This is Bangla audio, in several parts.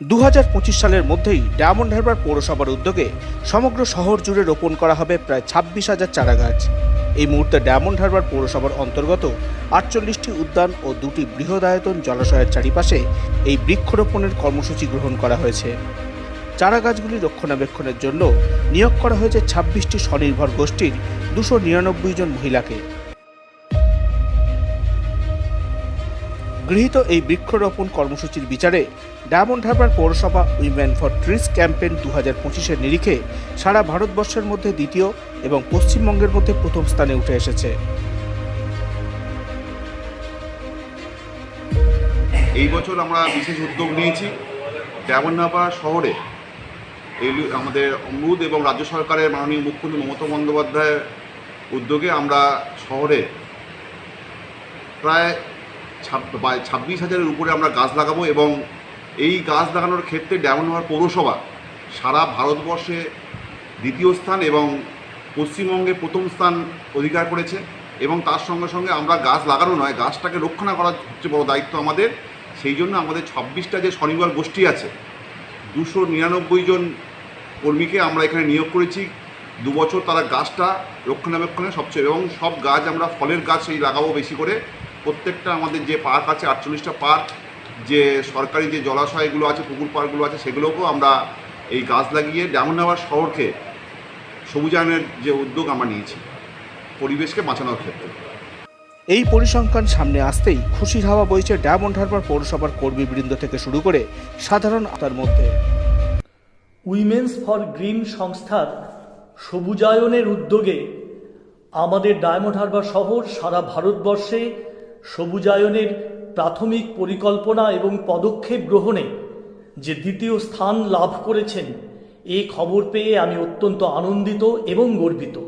দু হাজার পঁচিশ সালের মধ্যেই ডায়মন্ড হারবার পৌরসভার উদ্যোগে সমগ্র শহর জুড়ে রোপণ করা হবে প্রায় ছাব্বিশ হাজার চারা গাছ এই মুহূর্তে ডায়মন্ড হারবার পৌরসভার অন্তর্গত আটচল্লিশটি উদ্যান ও দুটি বৃহদায়তন জলাশয়ের চারিপাশে এই বৃক্ষরোপণের কর্মসূচি গ্রহণ করা হয়েছে। চারা গাছগুলি রক্ষণাবেক্ষণের জন্য নিয়োগ করা হয়েছে ছাব্বিশটি স্বনির্ভর গোষ্ঠীর দুশো নিরানব্বই জন মহিলাকে। গৃহীত এই বৃক্ষরোপণ কর্মসূচির বিচারে ডায়মন্ড হারবার পৌরসভা উইমেন ফর ট্রিস ক্যাম্পেন দু হাজার পঁচিশের নিরিখে সারা ভারতবর্ষের মধ্যে দ্বিতীয় এবং পশ্চিমবঙ্গের মধ্যে প্রথম স্থানে উঠে এসেছে। এই বছর আমরা বিশেষ উদ্যোগ নিয়েছি। ডায়মন্ডহাবা শহরে এই আমাদের অমরুদ এবং রাজ্য সরকারের মাননীয় মুখ্যমন্ত্রী মমতা বন্দ্যোপাধ্যায়ের উদ্যোগে আমরা শহরে প্রায় ছাব্বিশ হাজারের উপরে আমরা গাছ লাগাবো এবং এই গাছ লাগানোর ক্ষেত্রে ডায়মন্ডহাবার পৌরসভা সারা ভারতবর্ষে দ্বিতীয় স্থান এবং পশ্চিমবঙ্গে প্রথম স্থান অধিকার করেছে এবং তার সঙ্গে সঙ্গে আমরা গাছ লাগানো নয়, গাছটাকে রক্ষণা করার সবচেয়ে বড় দায়িত্ব আমাদের। সেই জন্য আমাদের ছাব্বিশটা যে স্বনির্ভর গোষ্ঠী আছে, দুশো নিরানব্বই জন কর্মীকে আমরা এখানে নিয়োগ করেছি। দু বছর তারা গাছটা রক্ষণাবেক্ষণে সবচেয়ে, এবং সব গাছ আমরা ফলের গাছ সেই লাগাবো বেশি করে। প্রত্যেকটা আমাদের যে পার্ক আছে আটচল্লিশটা পার্ক যে সরকারি যে জলাশয়গুলো আছে পুকুর পার্কগুলো আছে সেগুলোকেও আমরা এই গাছ লাগিয়ে ডায়মন্ডহাবার শহরকে সবুজায়নের যে উদ্যোগ আমরা নিয়েছি পরিবেশকে বাঁচানোর ক্ষেত্রে। এই পরিসংখ্যান সামনে আসতেই খুশির হাওয়া বইছে ডায়মন্ড হারবার পৌরসভার কর্মীবৃন্দ থেকে শুরু করে সাধারণ আতার মধ্যে। উইমেন্স ফর গ্রিন সংস্থার সবুজায়নের উদ্যোগে আমাদের ডায়মন্ড হারবার শহর সারা ভারতবর্ষে সবুজায়নের প্রাথমিক পরিকল্পনা এবং পদক্ষেপ গ্রহণে যে দ্বিতীয় স্থান লাভ করেছেন এই খবর পেয়ে আমি অত্যন্ত আনন্দিত এবং গর্বিত।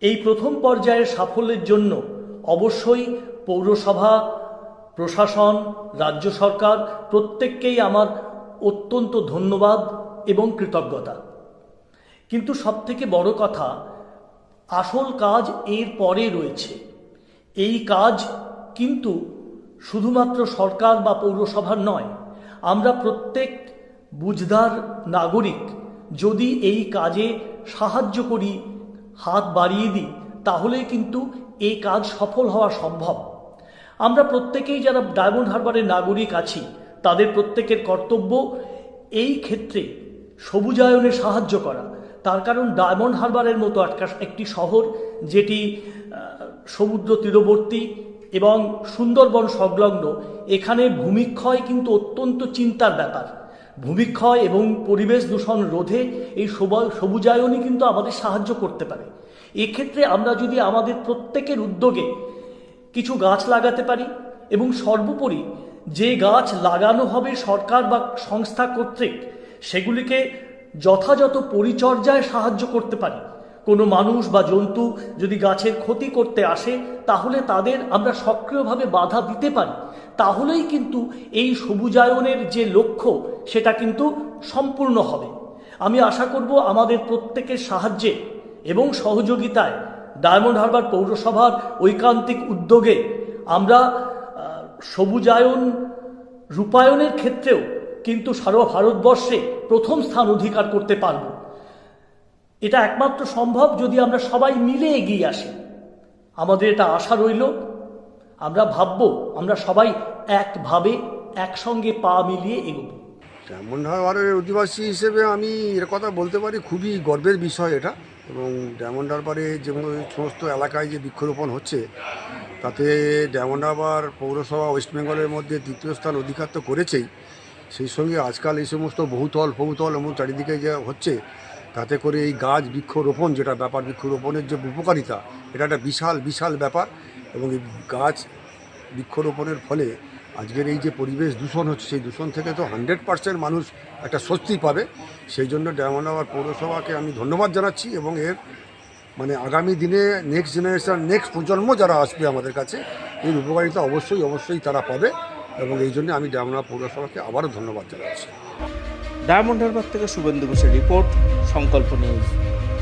এই প্রথম পর্যায়ের সাফল্যের জন্য অবশ্যই পৌরসভা, প্রশাসন, রাজ্য সরকার প্রত্যেককেই আমার অত্যন্ত ধন্যবাদ এবং কৃতজ্ঞতা। কিন্তু সবথেকে বড় কথা, আসল কাজ এর পরে রয়েছে। এই কাজ কিন্তু শুধুমাত্র সরকার বা পৌরসভার নয়, আমরা প্রত্যেক বুঝদার নাগরিক যদি এই কাজে সাহায্য করি, হাত বাড়িয়ে দিই তাহলে কিন্তু এই কাজ সফল হওয়া সম্ভব। আমরা প্রত্যেকেই যারা ডায়মন্ড হারবারের নাগরিক আছি, তাদের প্রত্যেকের কর্তব্য এই ক্ষেত্রে সবুজায়নে সাহায্য করা। তার কারণ ডায়মন্ড হারবারের মতো একটা- একটি শহর যেটি সমুদ্র তীরবর্তী এবং সুন্দরবন সংলগ্ন। এখানে ভূমিক্ষয় কিন্তু অত্যন্ত চিন্তার ব্যাপার। ভূমিক্ষয় এবং পরিবেশ দূষণ রোধে এই সবা- সবুজায়নই কিন্তু আমাদের সাহায্য করতে পারে। এক্ষেত্রে আমরা যদি আমাদের প্রত্যেকের উদ্যোগে কিছু গাছ লাগাতে পারি এবং সর্বোপরি যে গাছ লাগানো হবে সরকার বা সংস্থা কর্তৃক, সেগুলিকে যথাযথ পরিচর্যায় সাহায্য করতে পারি। কোনো মানুষ বা জন্তু যদি গাছের ক্ষতি করতে আসে, তাহলে তাদের আমরা সক্রিয়ভাবে বাধা দিতে পারি। তাহলেই কিন্তু এই সবুজায়নের যে লক্ষ্য, সেটা কিন্তু সম্পূর্ণ হবে। আমি আশা করব আমাদের প্রত্যেকের সাহায্যে এবং সহযোগিতায় ডায়মন্ড হারবার পৌরসভার ঐকান্তিক উদ্যোগে আমরা সবুজায়ন রূপায়ণের ক্ষেত্রেও কিন্তু সারা ভারতবর্ষে প্রথম স্থান অধিকার করতে পারব। এটা একমাত্র সম্ভব যদি আমরা সবাই মিলে এগিয়ে আসি। আমাদের এটা আশা রইল। আমরা ভাববো, আমরা সবাই একভাবে, একসঙ্গে পা মিলিয়ে এগোবো। ডায়মন্ড হারবারের অধিবাসী হিসেবে আমি এর কথা বলতে পারি, খুবই গর্বের বিষয় এটা। এবং ডায়মন্ড হারবারে যে সমস্ত এলাকায় যে বৃক্ষরোপণ হচ্ছে, তাতে ডায়মন্ড হারবার পৌরসভা, ওয়েস্ট বেঙ্গলের মধ্যে দ্বিতীয় স্থান অধিকার তো করেছেই। সেই সঙ্গে আজকাল এই সমস্ত বহুতল বহুতল এবং চারিদিকে যে হচ্ছে, তাতে করে এই গাছ বৃক্ষরোপণ যেটা ব্যাপার, বৃক্ষরোপণের যে উপকারিতা, এটা একটা বিশাল বিশাল ব্যাপার এবং এই গাছ বৃক্ষরোপণের ফলে আজকের এই যে পরিবেশ দূষণ হচ্ছে, সেই দূষণ থেকে তো হান্ড্রেড পার্সেন্ট মানুষ একটা স্বস্তি পাবে। সেই জন্য ডায়মন্ড হারবার পৌরসভাকে আমি ধন্যবাদ জানাচ্ছি এবং এর মানে আগামী দিনে নেক্সট জেনারেশন নেক্সট প্রজন্ম যারা আসবে আমাদের কাছে, এর উপকারিতা অবশ্যই অবশ্যই তারা পাবে। এবং এই জন্য আমি ডায়মন্ড পৌরসভাকে আবারও ধন্যবাদ জানাচ্ছি। ডায়মন্ড হারবার থেকে শুভেন্দু ঘোষের রিপোর্ট, সংকল্প নিউজ।